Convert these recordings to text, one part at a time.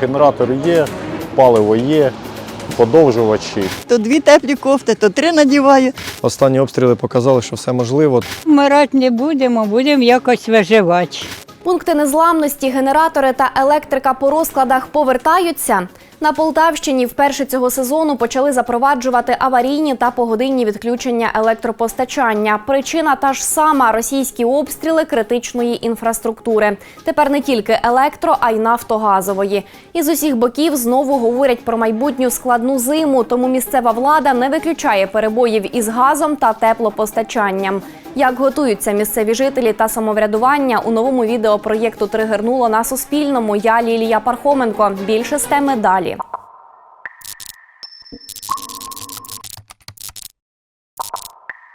Генератор є, паливо є, подовжувачі. То дві теплі кофти, то три надіваю. Останні обстріли показали, що все можливо. Вмирати не будемо, будемо якось виживати. Пункти незламності, генератори та електрика по розкладах повертаються. На Полтавщині вперше цього сезону почали запроваджувати аварійні та погодинні відключення електропостачання. Причина та ж сама російські обстріли критичної інфраструктури. Тепер не тільки електро, а й нафтогазової. Із усіх боків знову говорять про майбутню складну зиму, тому місцева влада не виключає перебоїв із газом та теплопостачанням. Як готуються місцеві жителі та самоврядування у новому відео проєкту Тригернуло на Суспільному. Я Лілія Пархоменко. Більше з теми далі.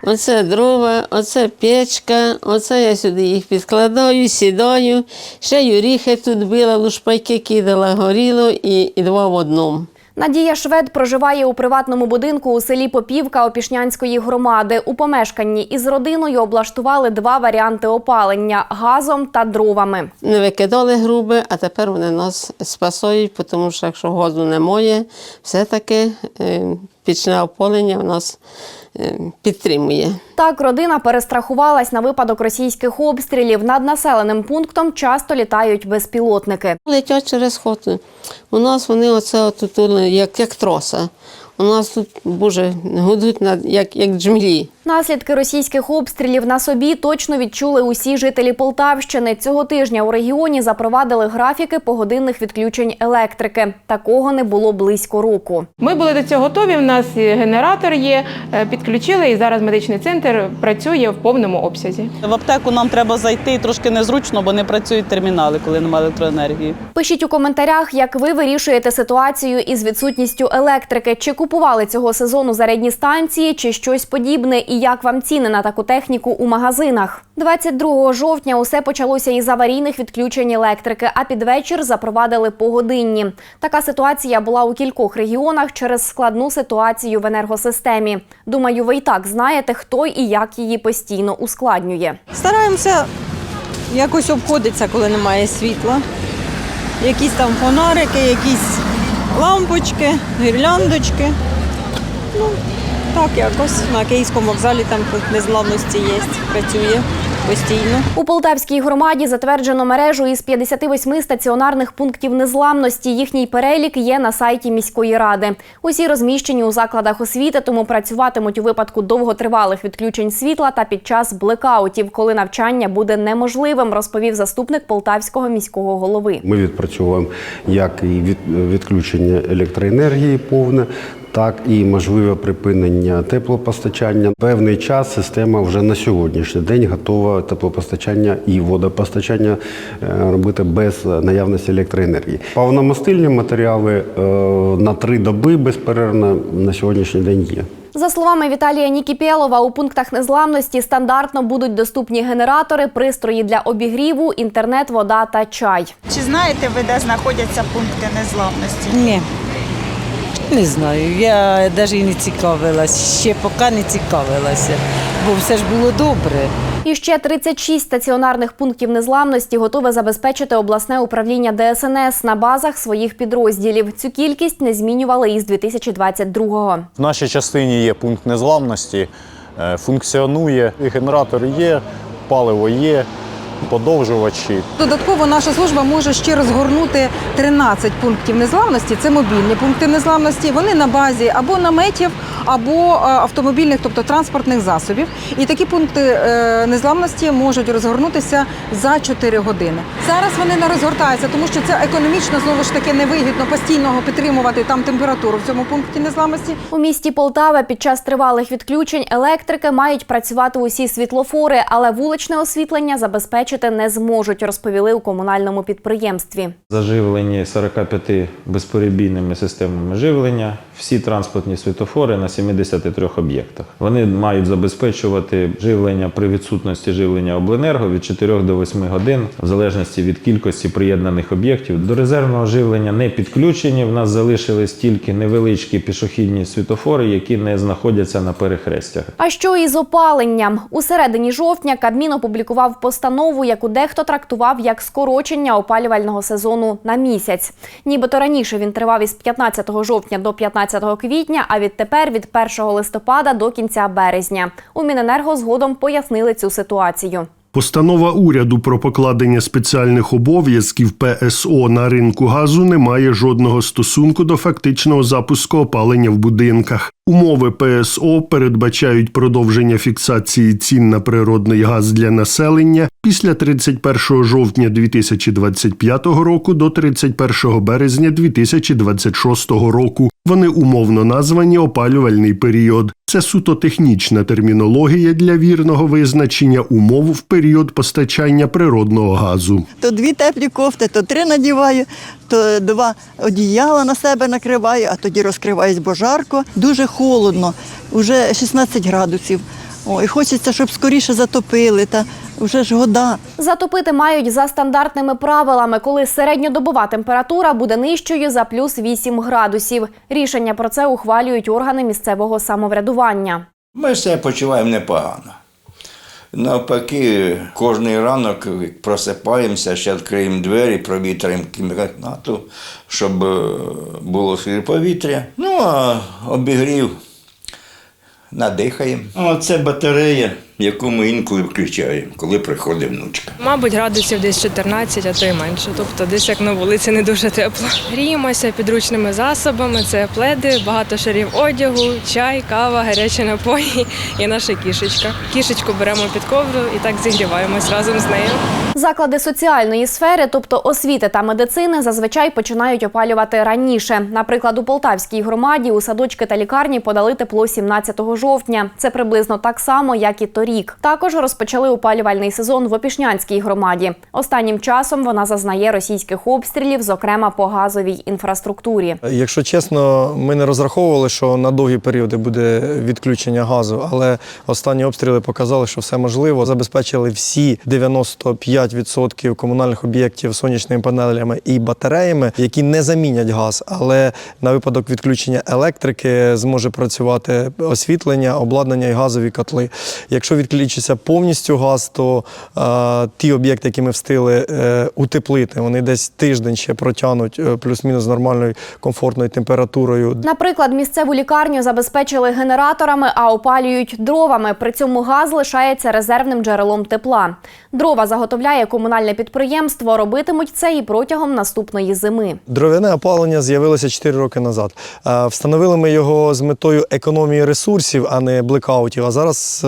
Оце дрова, оце печка, оце я сюди їх підкладаю, сідаю. Ще юріхи тут била, лушпайки кидала, горіло і, і два в одному. Надія Швед проживає у приватному будинку у селі Попівка Опішнянської громади. У помешканні із родиною облаштували два варіанти опалення газом та дровами. Не викидали груби, а тепер вони нас спасують, тому що якщо газу немає, все-таки е, пічне опалення в нас е, підтримує. Так, родина перестрахувалась на випадок російських обстрілів. Над населеним пунктом часто літають безпілотники. Летять через хату. У нас вони оце отут, як, як троса. У нас тут, боже, гудуть над- як, як джмелі. Наслідки російських обстрілів на собі точно відчули усі жителі Полтавщини. Цього тижня у регіоні запровадили графіки погодинних відключень електрики. Такого не було близько року. Ми були до цього готові. У нас генератор є, е, підключили, і зараз медичний центр працює в повному обсязі. В аптеку нам треба зайти трошки незручно, бо не працюють термінали, коли немає електроенергії. Пишіть у коментарях, як ви вирішуєте ситуацію із відсутністю електрики. Чи купували цього сезону зарядні станції, чи щось подібне, і як вам ціни на таку техніку у магазинах? 22 жовтня усе почалося із аварійних відключень електрики, а під вечір запровадили погодинні. Така ситуація була у кількох регіонах через складну ситуацію в енергосистемі. Думаю, ви й так знаєте, хто і як її постійно ускладнює. Стараємося якось обходитися, коли немає світла. Якісь там фонарики, якісь лампочки, гірляндочки. Ну, так якось. На Київському вокзалі там незламності є, працює постійно. У Полтавській громаді затверджено мережу із 58 стаціонарних пунктів незламності. Їхній перелік є на сайті міської ради. Усі розміщені у закладах освіти, тому працюватимуть у випадку довготривалих відключень світла та під час блекаутів, коли навчання буде неможливим, розповів заступник полтавського міського голови. Ми відпрацьовуємо як і від, відключення електроенергії повне, так і можливе припинення теплопостачання. Певний час система вже на сьогоднішній день готова теплопостачання і водопостачання е, робити без наявності електроенергії. Павномастильні матеріали е, на три доби безперервно на сьогоднішній день є. За словами Віталія Нікіпєлова, у пунктах незламності стандартно будуть доступні генератори, пристрої для обігріву, інтернет, вода та чай. Чи знаєте ви, де знаходяться пункти незламності? Ні. Не знаю, я навіть і не цікавилась, ще поки не цікавилася, бо все ж було добре. І ще 36 стаціонарних пунктів незламності готове забезпечити обласне управління ДСНС на базах своїх підрозділів. Цю кількість не змінювали із 2022-го. В нашій частині є пункт незламності, е, функціонує, і генератор є, паливо є, подовжувачі. Додатково наша служба може ще розгорнути 13 пунктів незламності. Це мобільні пункти незламності. Вони на базі або наметів, або е, автомобільних, тобто транспортних засобів. І такі пункти е, незламності можуть розгорнутися за 4 години. Зараз вони не розгортаються, тому що це економічно знову ж таки невигідно постійно підтримувати там температуру в цьому пункті незламності. У місті Полтава під час тривалих відключень електрики мають працювати усі світлофори, але вуличне освітлення забезпечити не зможуть, розповіли у комунальному підприємстві. Заживлені 45 безперебійними системами живлення. Всі транспортні світофори на 73 об'єктах. Вони мають забезпечувати живлення при відсутності живлення обленерго від 4 до 8 годин, в залежності від кількості приєднаних об'єктів. До резервного живлення не підключені. В нас залишились тільки невеличкі пішохідні світофори, які не знаходяться на перехрестях. А що із опаленням? У середині жовтня Кабмін опублікував постанову, яку дехто трактував як скорочення опалювального сезону на місяць. Нібито раніше він тривав із 15 жовтня до 15 квітня, а відтепер від 1 листопада до кінця березня. У Міненерго згодом пояснили цю ситуацію. Постанова уряду про покладення спеціальних обов'язків ПСО на ринку газу не має жодного стосунку до фактичного запуску опалення в будинках. Умови ПСО передбачають продовження фіксації цін на природний газ для населення після 31 жовтня 2025 року до 31 березня 2026 року. Вони умовно названі опалювальний період. Це суто технічна термінологія для вірного визначення умов в період постачання природного газу. То дві теплі кофти, то три надіваю, то два одіяла на себе накриваю, а тоді розкриваюсь, бо жарко. Дуже холодно, вже 16 градусів. Ой, хочеться, щоб скоріше затопили, та вже ж года. Затопити мають за стандартними правилами, коли середньодобова температура буде нижчою за плюс 8 градусів. Рішення про це ухвалюють органи місцевого самоврядування. Ми себе почуваємо непогано. Навпаки, кожний ранок просипаємося, ще відкриємо двері, провітряємо кімнату, щоб е, було свіже повітря. Ну, а обігрів надихаємо. А це батарея, яку ми інколи включаємо, коли приходить внучка. Мабуть, градусів десь 14, а то й менше. Тобто десь як на вулиці не дуже тепло. Гріємося підручними засобами, це пледи, багато шарів одягу, чай, кава, гарячі напої і наша кішечка. Кішечку беремо під ковдру і так зігріваємось разом з нею. Заклади соціальної сфери, тобто освіти та медицини, зазвичай починають опалювати раніше. Наприклад, у Полтавській громаді у садочки та лікарні подали тепло 17 жовтня. Це приблизно так само, як і торік. Також розпочали опалювальний сезон в Опішнянській громаді. Останнім часом вона зазнає російських обстрілів, зокрема по газовій інфраструктурі. Якщо чесно, ми не розраховували, що на довгі періоди буде відключення газу, але останні обстріли показали, що все можливо. Забезпечили всі 95% комунальних об'єктів сонячними панелями і батареями, які не замінять газ, але на випадок відключення електрики зможе працювати освітлення, обладнання і газові котли. Якщо відключиться повністю газ, то е, ті об'єкти, які ми встигли е, утеплити, вони десь тиждень ще протягнуть е, плюс-мінус нормальною комфортною температурою. Наприклад, місцеву лікарню забезпечили генераторами, а опалюють дровами. При цьому газ лишається резервним джерелом тепла. Дрова заготовляє комунальне підприємство. Робитимуть це і протягом наступної зими. Дров'яне опалення з'явилося 4 роки назад. Е, Встановили ми його з метою економії ресурсів, а не блекаутів. А зараз е,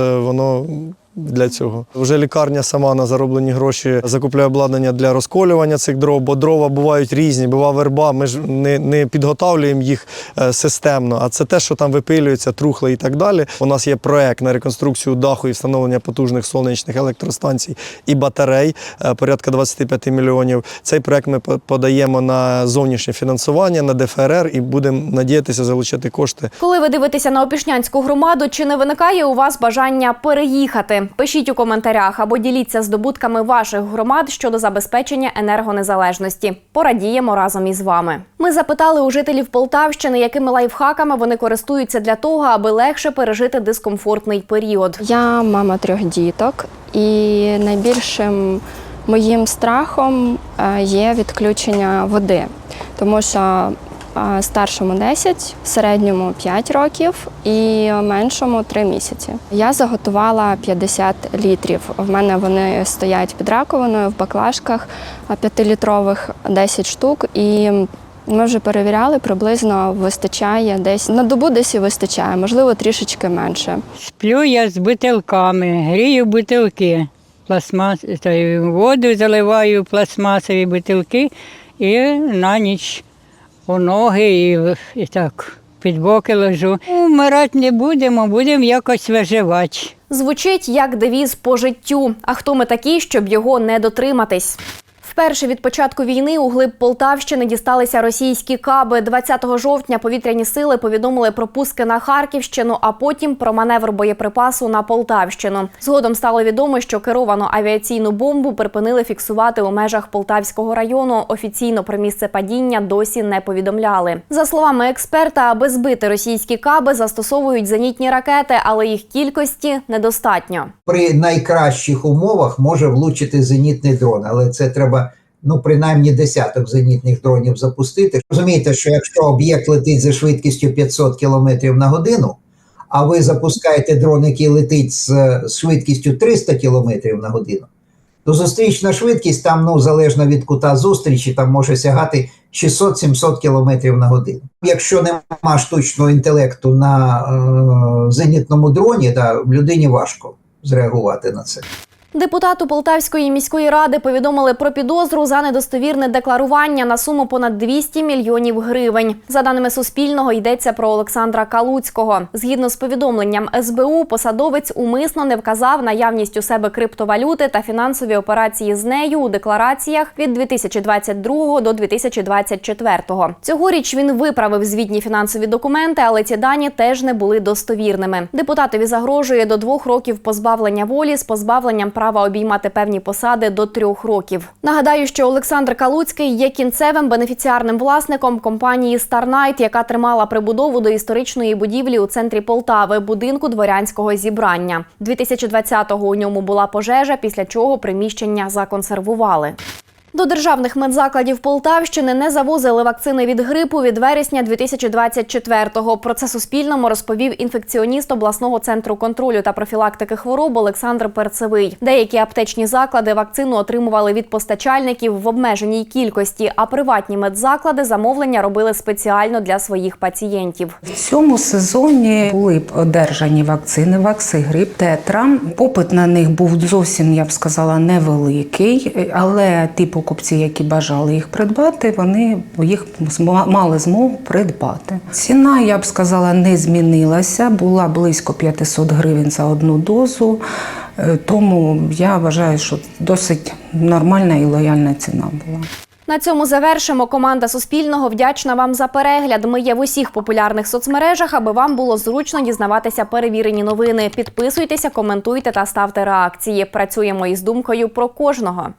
воно для цього. Вже лікарня сама на зароблені гроші закупляє обладнання для розколювання цих дров, бо дрова бувають різні, бува верба. Ми ж не, не підготовлюємо їх е, системно, а це те, що там випилюється, трухле і так далі. У нас є проект на реконструкцію даху і встановлення потужних сонячних електростанцій і батарей е, порядка 25 мільйонів. Цей проект ми подаємо на зовнішнє фінансування, на ДФРР і будемо надіятися залучити кошти. Коли ви дивитеся на Опішнянську громаду, чи не виникає у вас бажання переїхати? Пишіть у коментарях або діліться здобутками ваших громад щодо забезпечення енергонезалежності. Порадіємо разом із вами. Ми запитали у жителів Полтавщини, якими лайфхаками вони користуються для того, аби легше пережити дискомфортний період. Я мама трьох діток, і найбільшим моїм страхом е, є відключення води, тому що старшому 10, середньому 5 років і меншому 3 місяці. Я заготувала 50 літрів. В мене вони стоять під раковиною в баклажках 5-літрових 10 штук. І ми вже перевіряли, приблизно вистачає десь на добу десь і вистачає, можливо, трішечки менше. Сплю я з бутилками, грію бутилки. Пластмас, воду заливаю пластмасові бутилки і на ніч у ноги і, і так під боки лежу. Вмирати не будемо, будемо якось виживати. Звучить як девіз по життю. А хто ми такі, щоб його не дотриматись? Вперше від початку війни у глиб Полтавщини дісталися російські каби. 20 жовтня повітряні сили повідомили про пуски на Харківщину, а потім про маневр боєприпасу на Полтавщину. Згодом стало відомо, що керовану авіаційну бомбу припинили фіксувати у межах Полтавського району. Офіційно про місце падіння досі не повідомляли. За словами експерта, аби збити російські каби, застосовують зенітні ракети, але їх кількості недостатньо. При найкращих умовах може влучити зенітний дрон, але це треба ну принаймні десяток зенітних дронів запустити. Розумієте, що якщо об'єкт летить за швидкістю 500 км на годину, а ви запускаєте дрон, який летить з, швидкістю 300 км на годину, то зустрічна швидкість там, ну залежно від кута зустрічі, там може сягати 600-700 км на годину. Якщо нема штучного інтелекту на е, зенітному дроні, да, людині важко зреагувати на це. Депутату Полтавської міської ради повідомили про підозру за недостовірне декларування на суму понад 200 мільйонів гривень. За даними Суспільного, йдеться про Олександра Калуцького. Згідно з повідомленням СБУ, посадовець умисно не вказав наявність у себе криптовалюти та фінансові операції з нею у деклараціях від 2022 до 2024. Цьогоріч він виправив звітні фінансові документи, але ці дані теж не були достовірними. Депутатові загрожує до двох років позбавлення волі з позбавленням права обіймати певні посади до трьох років. Нагадаю, що Олександр Калуцький є кінцевим бенефіціарним власником компанії Старнайт, яка тримала прибудову до історичної будівлі у центрі Полтави, будинку дворянського зібрання. 2020-го у ньому була пожежа, після чого приміщення законсервували. До державних медзакладів Полтавщини не завозили вакцини від грипу від вересня 2024-го. Про це Суспільному розповів інфекціоніст обласного центру контролю та профілактики хвороб Олександр Перцевий. Деякі аптечні заклади вакцину отримували від постачальників в обмеженій кількості, а приватні медзаклади замовлення робили спеціально для своїх пацієнтів. В цьому сезоні були б одержані вакцини Ваксигрип, Тетра. Попит на них був зовсім, я б сказала, невеликий, але ті покупці, які бажали їх придбати, вони їх мали змогу придбати. Ціна, я б сказала, не змінилася, була близько 500 гривень за одну дозу. Е, Тому я вважаю, що досить нормальна і лояльна ціна була. На цьому завершимо. Команда Суспільного вдячна вам за перегляд. Ми є в усіх популярних соцмережах, аби вам було зручно дізнаватися перевірені новини. Підписуйтеся, коментуйте та ставте реакції. Працюємо із думкою про кожного.